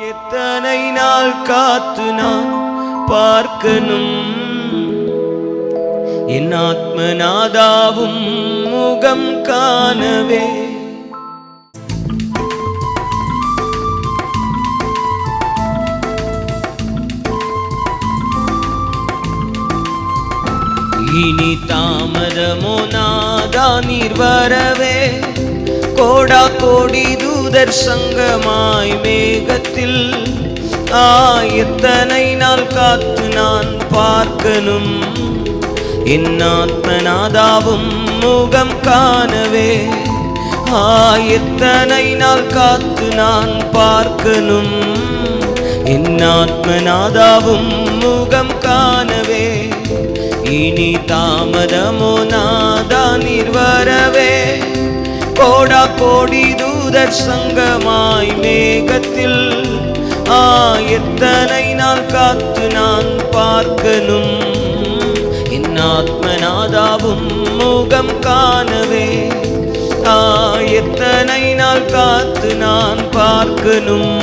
எத்தனை நாள் காத்து நான் பார்க்கணும்? என் ஆத்மநாதாவும் முகம் காணவே. இனி தாமதமோ நாதா நீர் வரவே. கோடா கோடி தூதர் சங்கமாய் மேகத்தில். ஆ எத்தனை நாள் காத்து நான் பார்க்கணும் என் ஆத்மநாதாவும் முகம் காணவே. ஆ எத்தனை நாள் காத்து நான் பார்க்கணும் என் ஆத்மநாதாவும் முகம் காணவே. இனி தாமதமோ நாதா நிர்வரவே கோடா கோடி தூதர் சங்கமாய் மேகத்தில். ஆ எத்தனை நாள் காத்து நான் பார்க்கணும். என் ஆத்மநாதாவும் முகம் காணவே. ஆ எத்தனை நாள் காத்து நான் பார்க்கணும்.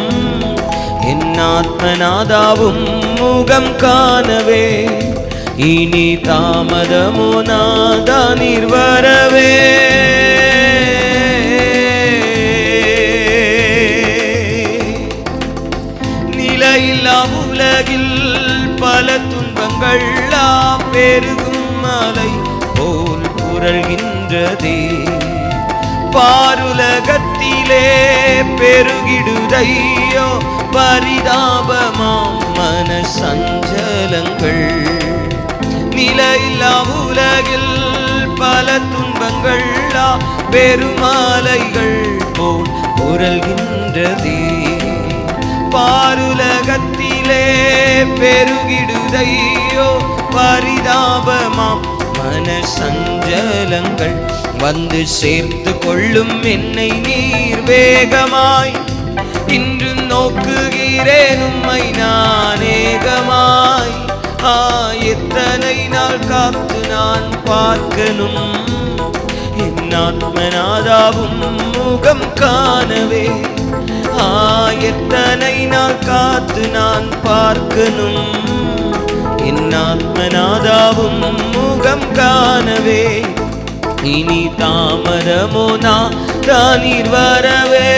என் ஆத்மநாதாவும் முகம் காணவே. இனி தாமதமோ நாதா நீர் வரவே உலகில் பல துன்பங்கள் பெருகும் மலை போல் புரள்கின்றதே. பாருலகத்திலே பெருகிடுதையோ பரிதாபமாம் மன சஞ்சலங்கள் நிலையில்லா உலகில் பல துன்பங்கள் பெருமாலைகள் போல் புரள்கின்றதே. பாருலகத்திலே பெருகிடுதையோ பரிதாபமாம். மன சஞ்சலங்கள் வந்து சேர்த்து கொள்ளும் என்னை நீர் வேகமாய். இன்று நோக்குகிறேன் உம்மை நான் ஏகமாய். ஆ எத்தனை நாள் காத்து நான் பார்க்கணும். என் ஆத்மநாதாவும் முகம் காணவே. ஆ எத்தனை காத்து நான் பார்க்கணும். என் ஆத்மநாதாவும் முகம் காணவே. இனி தாமரமோ நான் நீர் வரவே.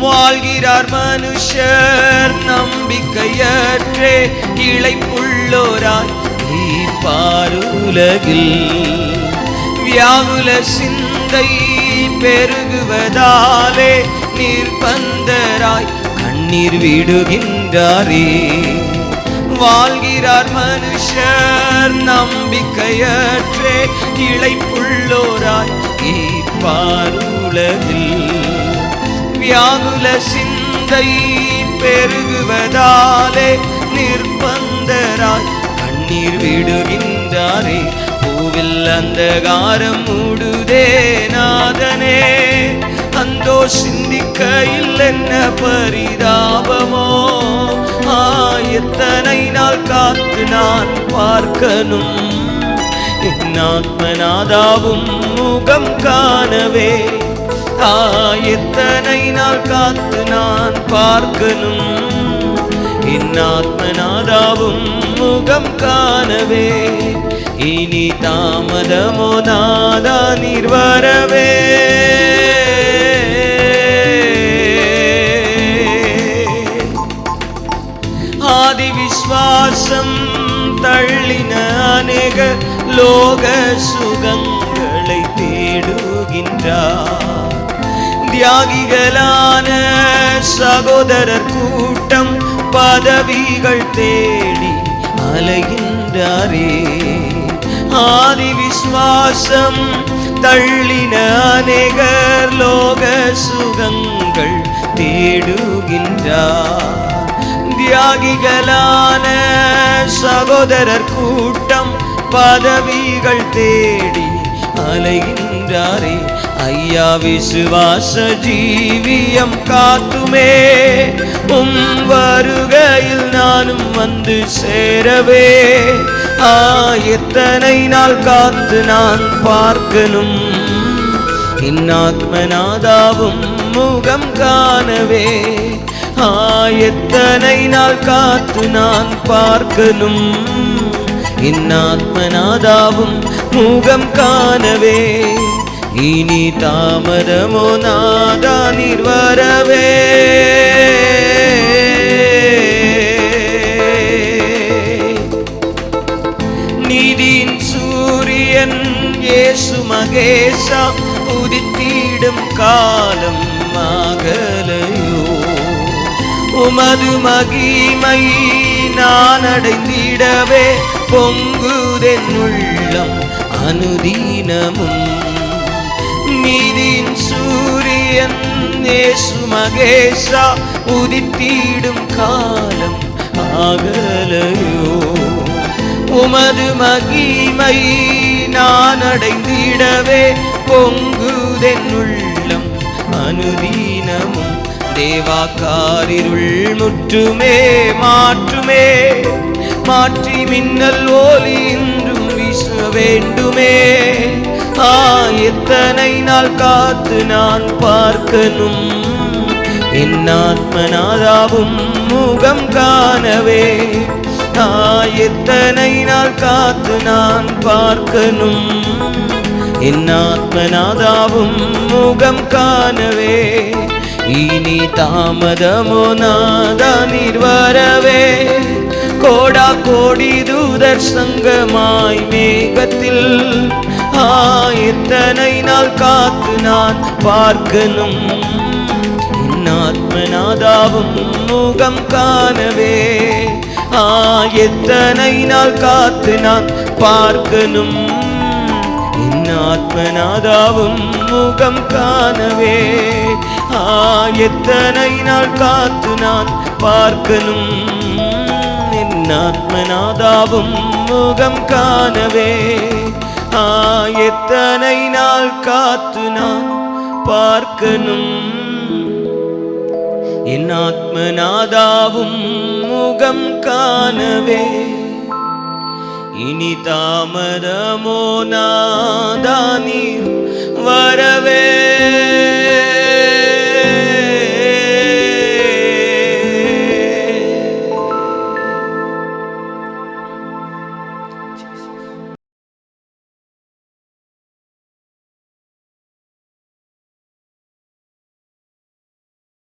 வாழ்கிறார் மனுஷர் நம்பிக்கையற்றே. இழைப்புள்ளோராய் பாருலகில் வியாகுல சிந்த பெருகுவதாலே நிர்பந்தராய் கண்ணீர் விடுகின்றாரே. வாழ்கிறார் மனுஷர் நம்பிக்கையற்றே இழைப்புள்ளோராய் இப்பாருலகில் வியாகுல சிந்தை பெருகுவதாலே நிர்பந்தராய் கண்ணீர் விடுகின்றாரே. பூவில் அந்தகாரம் மூடுதே நாதனே. அந்தோ சிந்திக்க இல்லென்ன பரிதாபமோ? ஆ எத்தனை நாள் காத்து நான் பார்க்கணும்? என் ஆத்மநாதாவும் முகம் காணவே. ஆ எத்தனை நாள் காத்து நான் பார்க்கணும்? என் ஆத்மநாதாவும் முகம் காணவே. இனி தாமதமோ நாதா நிர்வரவே ஆதி விஸ்வாசம் தள்ளின அநேக லோக சுகங்களை தேடுகின்றார். தியாகிகளான சகோதரர் கூட்டம் பதவிகள் தேடி அலைகின்றாரே. ஆதி விஸ்வாசம் தள்ளின அநேகர் லோக சுகங்கள் தேடுகின்றார். தியாகிகளான சகோதரர் கூட்டம் பதவிகள் தேடி அலைகின்றாரே. ஐயா விசுவாச ஜீவியம் காத்துமே. உம் வருகையில் நானும் வந்து சேரவே. ஆ எத்தனை நாள் காத்து நான் பார்க்கணும்? இன்னாத்மநாதாவும் முகம் காணவே. எத்தனை நாள் காத்து நான் பார்க்கணும்? இன்னாத்மநாதாவும் முகம் காணவே. இனி தாமதமோ நாதா நிர்வரவே இயேசு மகேசா உதித்திடும் காலம் ஆகலையோ உமது மகிமை நான் அடைந்திடவே பொங்குதென் உள்ளம் அனுதீனமும். நீதியின் சூரியன் இயேசு மகேசா உதித்திடும் காலம் ஆகலையோ உமது மகிமை நான் அடைந்திடவே பொங்குதென் உள்ளம் அனுதீனமும் தேவாக்காரிருள் முற்றுமே மாற்றுமே. மாற்றி மின்னல் ஓலி இன்றும் வீச வேண்டுமே. ஆ எத்தனை நாள் காத்து நான் பார்க்கணும். என் ஆத்மநாதாவும் முகம் காணவே. ஆ எத்தனை நாள் காத்து நான் பார்க்கணும்? என் ஆத்மநாதாவும் முகம் காணவே. இனி தாமதமோ நாதா நீர் கோடா கோடி தூதர் சங்கமாய் மேகத்தில் ஆ எத்தனை நாள் காத்து நான் பார்க்கணும்? என் ஆத்மநாதாவும் முகம் காணவே. ஆ எத்தனை நாள் காத்து நான் பார்க்கணும்? என் ஆத்மநாதாவும் முகம் காணவே. ஆ எத்தனை நாள் காத்து நான் பார்க்கணும்? என் ஆத்மநாதாவும் முகம் காணவே. ஆ எத்தனை நாள் காத்து நான் பார்க்கணும்? என் ஆத்மநாதாவும் முகம் காணவே. இனி தாமதமோ நாதா நீர் வரவே.